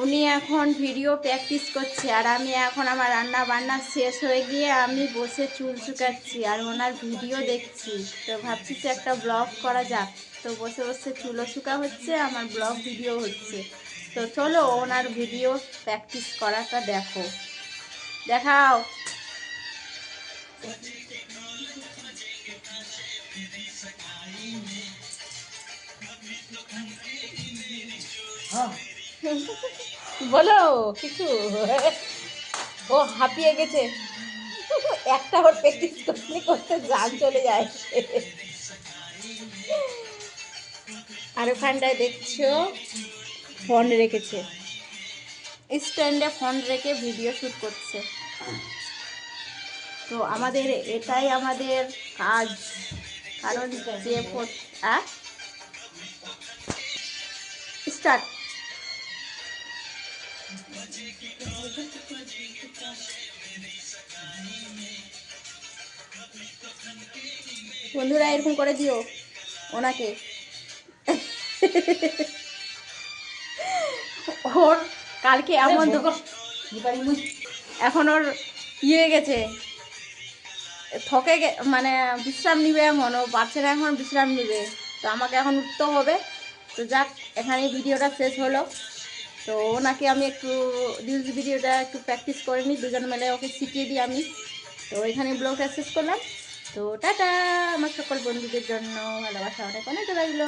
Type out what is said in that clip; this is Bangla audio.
উনি এখন ভিডিও প্র্যাকটিস করছে আর আমি এখন আমার রান্না বান্না শেষ হয়ে গিয়ে আমি বসে চুল শুকাচ্ছি আর ওনার ভিডিও দেখছি। তো ভাবছি যে একটা ব্লগ করা যাক। তো বসে বসে চুলও শুকা হচ্ছে, আমার ব্লগ ভিডিও হচ্ছে। তো চলো ওনার ভিডিও প্র্যাকটিস করাটা দেখো। দেখাও। বলো, কিছু? ও হাঁপিয়ে গেছে। একটা ওর প্র্যাকটিস করতে করতে জান চলে যায়। আর ওখানটায় দেখছ, ফোন রেখেছে। স্ট্যান্ডে ফোন রেখে ভিডিও শ্যুট করছে। তো আমাদের এটাই আমাদের কাজ। কারণ যে স্টার্ট। বন্ধুরা এরকম করে দিও ওনাকে। ওর কালকে এমন এখন ওর ইয়ে গেছে। থকে মানে বিশ্রাম নিবে এখন ও পারছে না এখন বিশ্রাম নিবে। তো আমাকে এখন উঠতে হবে। তো যাক এখানে ভিডিওটা শেষ হলো। তো ওনাকে আমি একটু রিলস ভিডিওটা একটু প্র্যাকটিস করে নিই, দুজন মিলে ওকে শিখিয়ে দিই আমি। তো এখানে ব্লগ শেষ করলাম। তো টাটা, আমার সকল বন্ধুদের জন্য ভালোবাসা অনেক অনেক রইল।